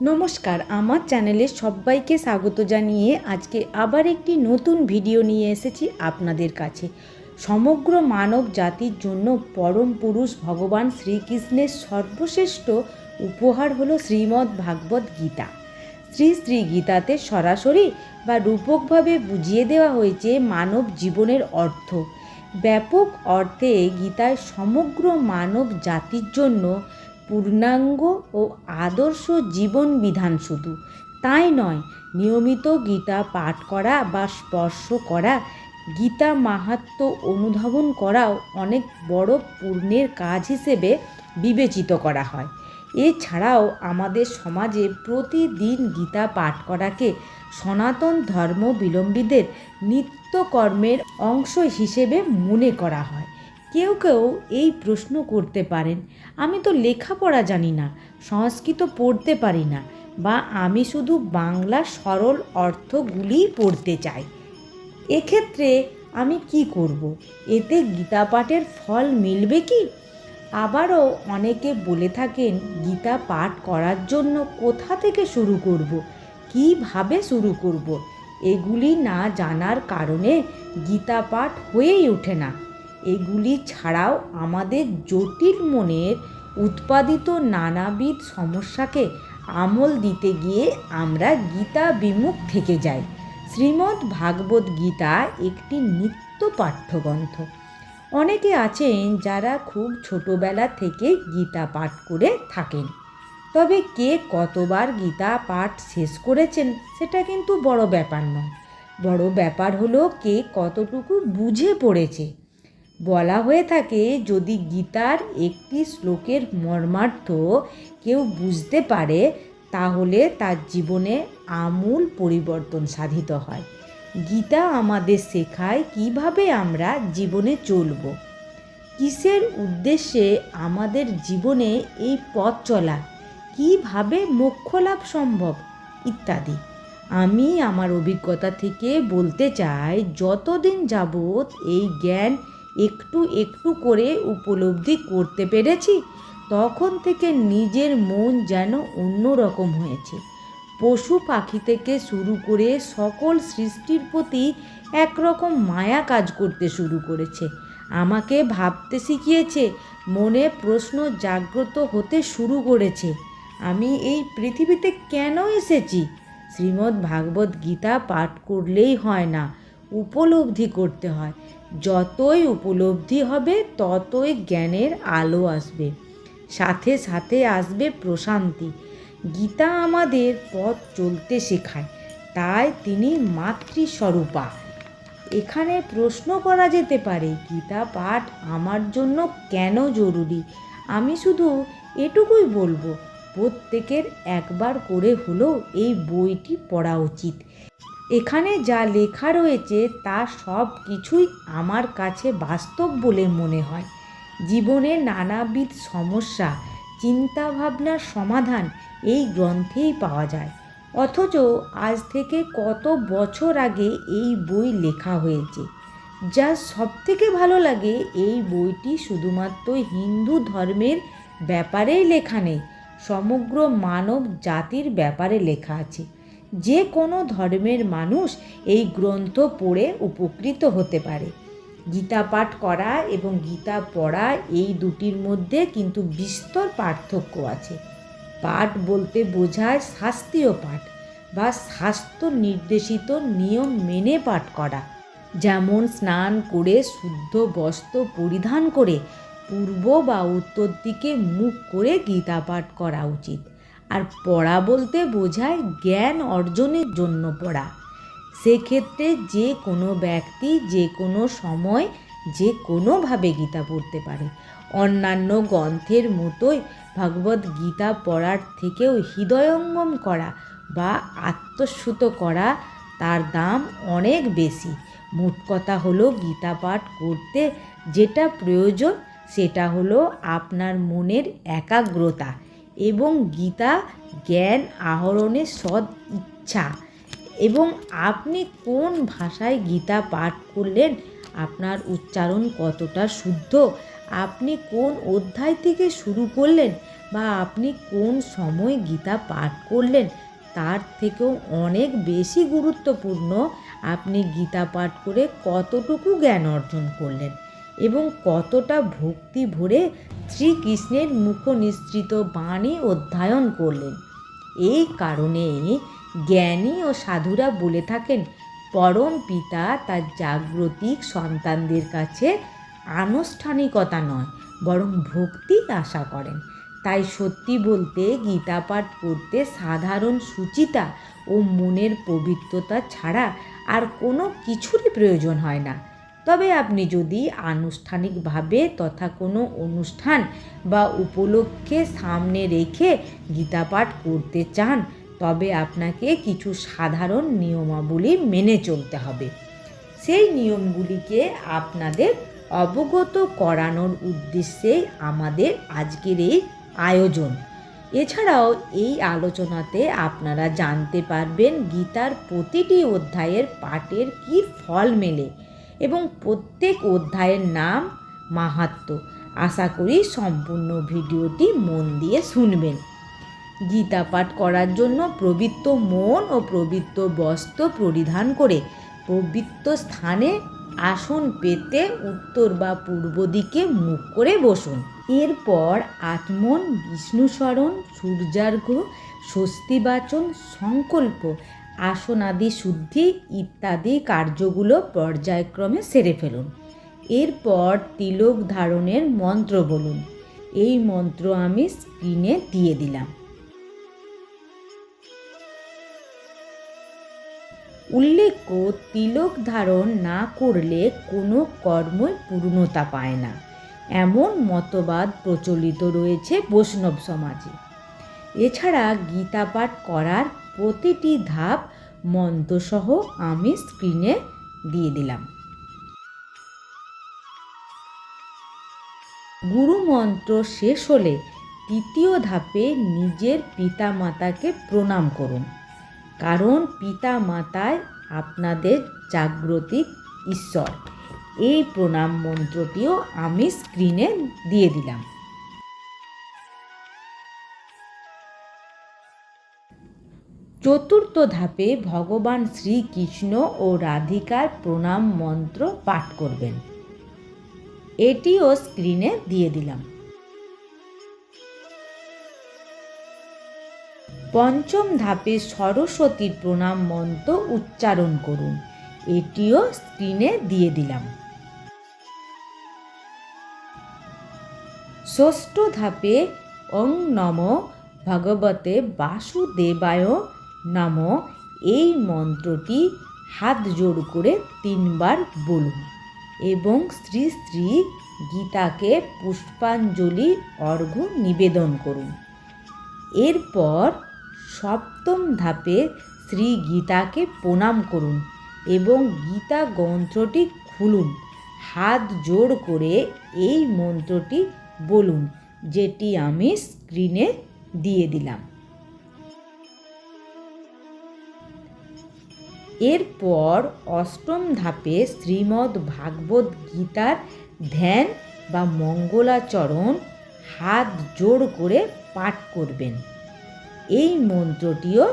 নমস্কার, আমার চ্যানেলে সবাইকে স্বাগত জানিয়ে আজকে আবার একটি নতুন ভিডিও নিয়ে এসেছি আপনাদের কাছে। সমগ্র মানব জাতির জন্য পরম পুরুষ ভগবান শ্রীকৃষ্ণের সর্বশ্রেষ্ঠ উপহার হলো শ্রীমদ্ ভাগবত গীতা। শ্রী শ্রী গীতাতে সরাসরি বা রূপকভাবে বুঝিয়ে দেওয়া হয়েছে মানব জীবনের অর্থ। ব্যাপক অর্থে গীতায় সমগ্র মানব জাতির জন্য পূর্ণাঙ্গ ও আদর্শ জীবন বিধান শুধু। তাই নয়, নিয়মিত গীতা পাঠ করা বা স্পর্শ করা, গীতা মাহাত্ম অনুধাবন করাও অনেক বড় পুণ্যের কাজ হিসেবে বিবেচিত করা হয়। এছাড়াও আমাদের সমাজে প্রতিদিন গীতা পাঠ করাকে সনাতন ধর্ম বিলম্বীদের নিত্যকর্মের অংশ হিসেবে মনে করা হয়। কেউ কেউ এই প্রশ্ন করতে পারেন, আমি তো লেখাপড়া জানি না, সংস্কৃত পড়তে পারি না, বা আমি শুধু বাংলা সরল অর্থগুলিই পড়তে চাই। এক্ষেত্রে আমি কি করব? এতে গীতা পাঠের ফল মিলবে কি? আবারও অনেকে বলে থাকেন গীতা পাঠ করার জন্য কোথা থেকে শুরু করব? কীভাবে শুরু করব? এগুলি না জানার কারণে গীতা পাঠ হয়েই ওঠে না। এগুলি ছাড়াও আমাদের জটিল মনের উৎপাদিত নানাবিধ সমস্যাকে আমল দিতে গিয়ে আমরা গীতা বিমুখ থেকে যাই। শ্রীমদ্ ভাগবত গীতা একটি নিত্য পাঠ্যগ্রন্থ। অনেকে আছেন যারা খুব ছোটোবেলা থেকে গীতা পাঠ করে থাকেন। তবে কে কতবার গীতা পাঠ শেষ করেছেন সেটা কিন্তু বড় ব্যাপার নয়। বড় ব্যাপার হলো কে কতটুকু বুঝে পড়েছে। বলা হয়ে থাকে, যদি গীতার একটি শ্লোকের মর্মার্থ কেউ বুঝতে পারে, তাহলে তার জীবনে আমূল পরিবর্তন সাধিত হয়। গীতা আমাদের শেখায় কীভাবে আমরা জীবনে চলব। কিসের উদ্দেশ্যে আমাদের জীবনে এই পথ চলা? কীভাবে মোক্ষ লাভ সম্ভব? ইত্যাদি। আমি আমার অভিজ্ঞতা থেকে বলতে চাই, যতদিন যাবৎ এই জ্ঞান একটু একটু করে উপলব্ধি করতে পেরেছি, তখন থেকে নিজের মন যেন অন্যরকম হয়েছে। পশু পাখি থেকে শুরু করে সকল সৃষ্টির প্রতি একরকম মায়া কাজ করতে শুরু করেছে। আমাকে ভাবতে শিখিয়েছে, মনে প্রশ্ন জাগ্রত হতে শুরু করেছে, আমি এই পৃথিবীতে কেন এসেছি? শ্রীমদ্ ভাগবত গীতা পাঠ করলেই হয় না, উপলব্ধি করতে হয়। যতই উপলব্ধি হবে, ততই জ্ঞানের আলো আসবে। সাথে সাথে আসবে প্রশান্তি। গীতা আমাদের পথ চলতে শেখায়, তাই তিনি মাতৃস্বরূপা। এখানে প্রশ্ন করা যেতে পারে, গীতা পাঠ আমার জন্য কেন জরুরি? আমি শুধু এটুকুই বলব, প্রত্যেকের একবার করে হলেও এই বইটি পড়া উচিত। এখানে যা লেখা রয়েছে তা সব কিছুই আমার কাছে বাস্তব বলে মনে হয়। জীবনে নানাবিধ সমস্যা, চিন্তাভাবনার সমাধান এই গ্রন্থেই পাওয়া যায়। অথচ আজ থেকে কত বছর আগে এই বই লেখা হয়েছে। যা সবথেকে ভালো লাগে এই বইটি শুধুমাত্র হিন্দু ধর্মের ব্যাপারেই লেখা নেই, সমগ্র মানব জাতির ব্যাপারে লেখা আছে। যে কোনো ধর্মের মানুষ এই গ্রন্থ পড়ে উপকৃত হতে পারে। গীতা পাঠ করা এবং গীতা পড়া এই দুটির মধ্যে কিন্তু বিস্তর পার্থক্য আছে। পাঠ বলতে বোঝায় শাস্ত্রীয় পাঠ বা শাস্ত্র নির্দেশিত নিয়ম মেনে পাঠ করা। যেমন স্নান করে শুদ্ধ বস্ত্র পরিধান করে পূর্ব বা উত্তর দিকে মুখ করে গীতা পাঠ করা উচিত। আর পড়া বলতে বোঝায় জ্ঞান অর্জনের জন্য পড়া। সেক্ষেত্রে যে কোনো ব্যক্তি, যে কোনো সময়, যে কোনোভাবে গীতা পড়তে পারে। অন্যান্য গ্রন্থের মতোই ভগবত গীতা পড়ার থেকেও হৃদয়ঙ্গম করা বা আত্মস্যুত করা তার দাম অনেক বেশি। মোট কথা হলো গীতা পাঠ করতে যেটা প্রয়োজন সেটা হলো আপনার মনের একাগ্রতা। এবং গীতা জ্ঞান আহরণের সৎ ইচ্ছা। এবং আপনি কোন ভাষায় গীতা পাঠ করলেন? আপনার উচ্চারণ কতটা শুদ্ধ? আপনি কোন অধ্যায় থেকে শুরু করলেন? বা আপনি কোন সময় গীতা পাঠ করলেন? তার থেকেও অনেক বেশি গুরুত্বপূর্ণ আপনি গীতা পাঠ করে কতটুকু জ্ঞান অর্জন করলেন? এবং কতটা ভক্তি ভরে শ্রীকৃষ্ণের মুখ নিঃসৃত বাণী অধ্যয়ন করলেন। এই কারণে জ্ঞানী ও সাধুরা বলে থাকেন, পরম পিতা তার জাগ্রতিক সন্তানদের কাছে আনুষ্ঠানিকতা নয়, বরং ভক্তি আশা করেন। তাই সত্যি বলতে গীতা পাঠ করতে সাধারণ সুচিতা ও মনের পবিত্রতা ছাড়া আর কোনো কিছুরই প্রয়োজন হয় না। তবে আপনি যদি আনুষ্ঠানিকভাবে তথা কোনো অনুষ্ঠান বা উপলক্ষে সামনে রেখে গীতা পাঠ করতে চান, তবে আপনাকে কিছু সাধারণ নিয়মাবলী মেনে চলতে হবে। সেই নিয়মগুলিকে আপনাদের অবগত করানোর উদ্দেশ্যে আমাদের আজকের এই আয়োজন। এছাড়াও এই আলোচনাতে আপনারা জানতে পারবেন গীতার প্রতিটি অধ্যায়ের পাঠের কি ফল মেলে এবং প্রত্যেক অধ্যায়ের নাম মাহাত্ম। আশা করি সম্পূর্ণ ভিডিওটি মন দিয়ে শুনবেন। গীতা পাঠ করার জন্য পবিত্র মন ও পবিত্র বস্ত্র পরিধান করে পবিত্র স্থানে আসন পেতে উত্তর বা পূর্ব দিকে মুখ করে বসুন। এরপর আত্মন, বিষ্ণুস্মরণ সূর্যার্ঘ স্বস্তিবাচন, সংকল্প আসন আদি শুদ্ধি ইত্যাদি কার্যগুলো পর্যায়ক্রমে সেরে ফেলুন। এরপর তিলক ধারণের মন্ত্র বলুন। এই মন্ত্র আমি স্ক্রিনে দিয়ে দিলাম। উল্লেখ্য, তিলক ধারণ না করলে কোনো কর্মই পূর্ণতা পায় না। এমন মতবাদ প্রচলিত রয়েছে বৈষ্ণব সমাজে। এছাড়া গীতা পাঠ করার প্রতিটি ধাপ মন্ত্রসহ আমি স্ক্রিনে দিয়ে দিলাম। গুরু মন্ত্র শেষ হলে তৃতীয় ধাপে নিজের পিতা মাতাকে প্রণাম করুন। কারণ পিতা মাতায় আপনাদের জাগ্রতিক ঈশ্বর। এই প্রণাম মন্ত্রটিও আমি স্ক্রিনে দিয়ে দিলাম। চতুর্থ ধাপে ভগবান শ্রীকৃষ্ণ ও রাধিকার প্রণাম মন্ত্র পাঠ করবেন। এটিও স্ক্রিনে দিয়ে দিলাম। পঞ্চম ধাপে সরস্বতীর প্রণাম মন্ত্র উচ্চারণ করুন। এটিও স্ক্রিনে দিয়ে দিলাম। ষষ্ঠ ধাপে ওং নম ভগবতে বাসুদেবায় নম এই মন্ত্রটি হাত জোড় করে তিনবার বলুন এবং শ্রী শ্রী গীতাকে পুষ্পাঞ্জলি, অর্ঘ্য নিবেদন করুন। এরপর সপ্তম ধাপে শ্রী গীতাকে প্রণাম করুন এবং গীতা গ্রন্থটি খুলুন। হাত জোড় করে এই মন্ত্রটি বলুন, যেটি আমি স্ক্রিনে দিয়ে দিলাম। এরপর অষ্টম ধাপে শ্রীমদ্ ভাগবত গীতার ধ্যান বা মঙ্গলাচরণ হাত জোড় করে পাঠ করবেন। এই মন্ত্রটিও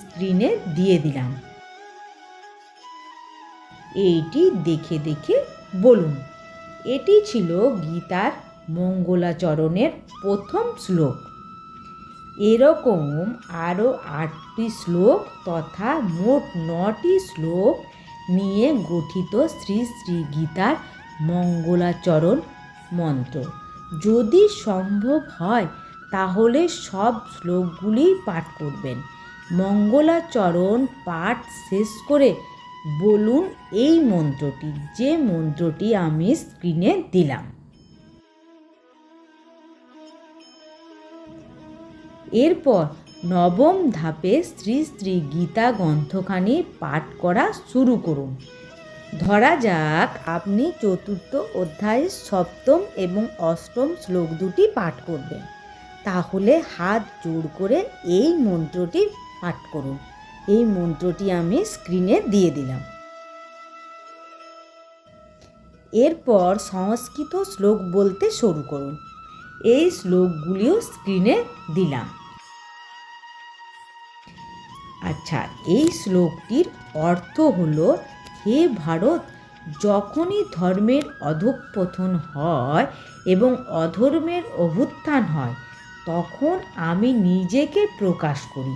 স্ক্রিনে দিয়ে দিলাম। এইটি দেখে দেখে বলুন, এটি ছিল গীতার মঙ্গলাচরণের প্রথম শ্লোক। এরকম আরও আটটি শ্লোক তথা মোট নটি শ্লোক নিয়ে গঠিত শ্রী শ্রী গীতার মঙ্গলাচরণ মন্ত্র। যদি সম্ভব হয়, তাহলে সব শ্লোকগুলি পাঠ করবেন। মঙ্গলাচরণ পাঠ শেষ করে বলুন এই মন্ত্রটি, যে মন্ত্রটি আমি স্ক্রিনে দিলাম। এরপর নবম ধাপে শ্রী শ্রী গীতা গ্রন্থখানি পাঠ করা শুরু করুন। ধরা যাক, আপনি চতুর্থ অধ্যায়ের সপ্তম এবং অষ্টম শ্লোক দুটি পাঠ করবেন। তাহলে হাত জোড় করে এই মন্ত্রটি পাঠ করুন। এই মন্ত্রটি আমি স্ক্রিনে দিয়ে দিলাম। এরপর সংস্কৃত শ্লোক বলতে শুরু করুন। এই শ্লোকগুলিও স্ক্রিনে দিলাম। আচ্ছা এই শ্লোকটির অর্থ হলো, হে ভারত, যখনই ধর্মের অধঃপতন হয় এবং অধর্মের অভ্যুত্থান হয়, তখন আমি নিজেকে প্রকাশ করি,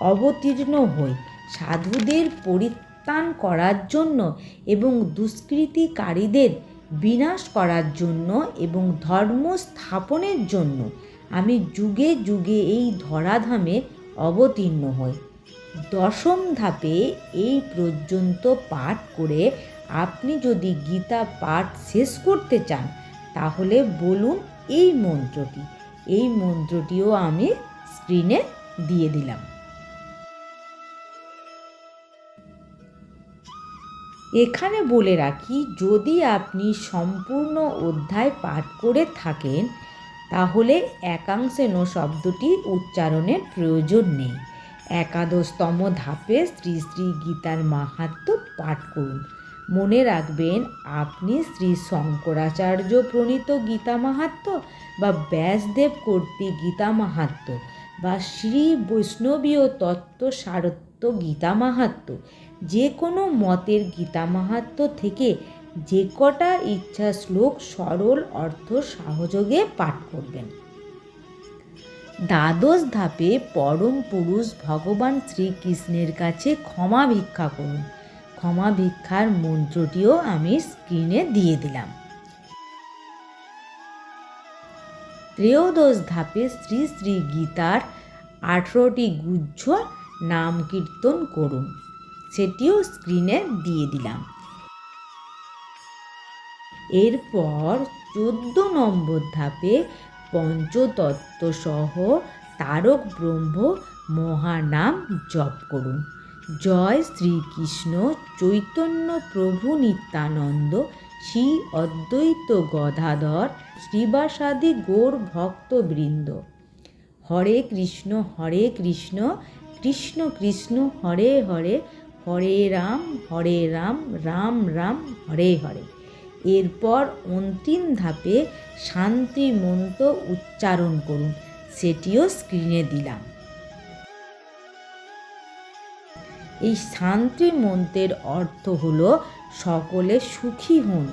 অবতীর্ণ হই, সাধুদের পরিত্রাণ করার জন্য এবং দুষ্কৃতিকারীদের বিনাশ করার জন্য এবং ধর্ম স্থাপনের জন্য। আমি যুগে যুগে এই ধরাধামে অবতীর্ণ হই। দশম ধাপে এই পর্যন্ত পাঠ করে আপনি যদি গীতা পাঠ শেষ করতে চান, তাহলে বলুন এই মন্ত্রটি। এই মন্ত্রটিও আমি স্ক্রিনে দিয়ে দিলাম। এখানে বলে রাখি, যদি আপনি সম্পূর্ণ অধ্যায় পাঠ করে থাকেন, তাহলে একাংশেন শব্দটি উচ্চারণের প্রয়োজন নেই। একাদশতম ধাপে শ্রী শ্রী গীতার মাহাত্ম পাঠ করুন। মনে রাখবেন, আপনি শ্রী শঙ্করাচার্য প্রণীত গীতা মাহাত্ম বা ব্যাসদেব কর্তৃক গীতা মাহাত্ম বা শ্রী বৈষ্ণবীয় তত্ত্ব সারত্ব গীতা মাহাত্ম, যে কোনো মতের গীতা মাহাত্ম থেকে যে কটা ইচ্ছা শ্লোক সরল অর্থ সহযোগে পাঠ করবেন। দ্বাদশ ধাপে পরম পুরুষ ভগবান শ্রীকৃষ্ণের কাছে ক্ষমা ভিক্ষা করুন। ক্ষমা ভিক্ষার মন্ত্রটিও আমি স্ক্রিনে দিয়ে দিলাম। ত্রয়োদশ ধাপে শ্রী শ্রী গীতার আঠেরোটি গুচ্ছ নাম কীর্তন করুন। সেটিও স্ক্রিনে দিয়ে দিলাম। এরপর চোদ্দ নম্বর ধাপে পঞ্চতত্ত্ব সহ তারক ব্রহ্ম মহানাম জপ করুন। জয় শ্রীকৃষ্ণ চৈতন্য প্রভু নিত্যানন্দ শ্রী অদ্বৈত গদাধর শ্রীবাসাদি গৌর ভক্তবৃন্দ। হরে কৃষ্ণ হরে কৃষ্ণ কৃষ্ণ কৃষ্ণ, হরে হরে হরে রাম হরে রাম রাম রাম, হরে হরে। এরপর অন্তিম ধাপে শান্তি মন্ত্র উচ্চারণ করুন। সেটিও স্ক্রিনে দিলাম। এই শান্তি মন্ত্রের অর্থ হল সকলে সুখী হন,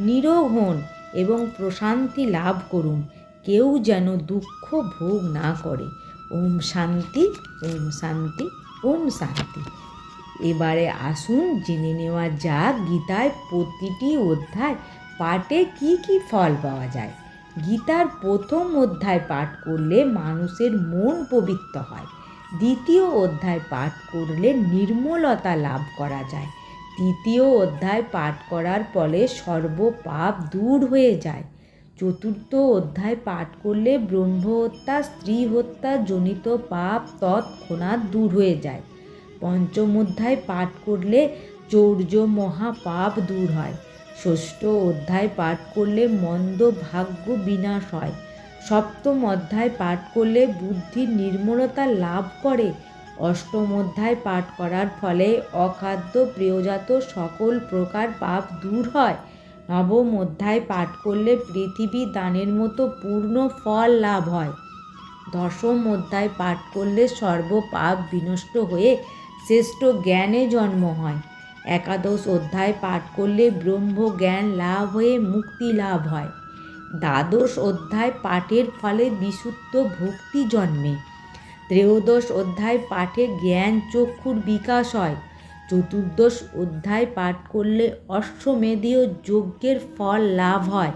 নিরোগ হন এবং প্রশান্তি লাভ করুন। কেউ যেন দুঃখ ভোগ না করে। ওম শান্তি ওম শান্তি ওম শান্তি। এবারে আসুন জেনে নেওয়া যাক গীতায় প্রতিটি অধ্যায় পাঠে কি কি ফল পাওয়া যায়। গীতার প্রথম অধ্যায় পাঠ করলে মানুষের মন পবিত্র হয়। দ্বিতীয় অধ্যায় পাঠ করলে নির্মলতা লাভ করা যায়। তৃতীয় অধ্যায় পাঠ করার ফলে সর্বপাপ দূর হয়ে যায়। চতুর্থ অধ্যায় পাঠ করলে ব্রহ্মহত্যা স্ত্রী হত্যা জনিত পাপ তৎক্ষণাৎ দূর হয়ে যায়। পঞ্চম অধ্যায় পাঠ করলে চৌর্য মহাপাপ দূর হয়। ষষ্ঠ অধ্যায় পাঠ করলে মন্দ ভাগ্য বিনাশ হয়। সপ্তম অধ্যায় পাঠ করলে বুদ্ধির নির্মলতা লাভ করে। অষ্টম অধ্যায় পাঠ করার ফলে অখাদ্য প্রিয়জাত সকল প্রকার পাপ দূর হয়। নবম অধ্যায় পাঠ করলে পৃথিবী দানের মতো পূর্ণ ফল লাভ হয়। দশম অধ্যায় পাঠ করলে সর্বপাপ বিনষ্ট হয়ে শ্রেষ্ঠ জ্ঞানে জন্ম হয়। একাদশ অধ্যায় পাঠ করলে ব্রহ্ম জ্ঞান লাভ হয়ে মুক্তি লাভ হয়। দ্বাদশ অধ্যায় পাঠের ফলে বিশুদ্ধ ভক্তি জন্মে। ত্রয়োদশ অধ্যায় পাঠে জ্ঞান চক্ষুর বিকাশ হয়। চতুর্দশ অধ্যায় পাঠ করলে অশ্বমেধীয় যজ্ঞের ফল লাভ হয়।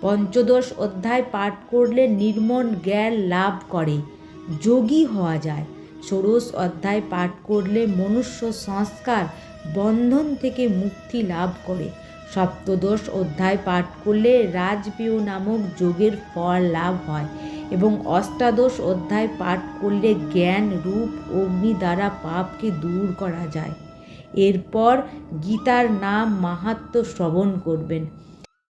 পঞ্চদশ অধ্যায় পাঠ করলে নির্মল জ্ঞান লাভ করে। যোগী হওয়া যায়। ষোড়শ অধ্যায় পাঠ করলে মনুষ্য সংস্কার বন্ধন থেকে মুক্তি লাভ করে। সপ্তদশ অধ্যায় পাঠ করলে রাজপেয় নামক যোগের ফল লাভ হয় এবং অষ্টাদশ অধ্যায় পাঠ করলে জ্ঞান, রূপ, অগ্নি দ্বারা পাপকে দূর করা যায়। এরপর গীতার নাম মাহাত্ম শ্রবণ করবেন।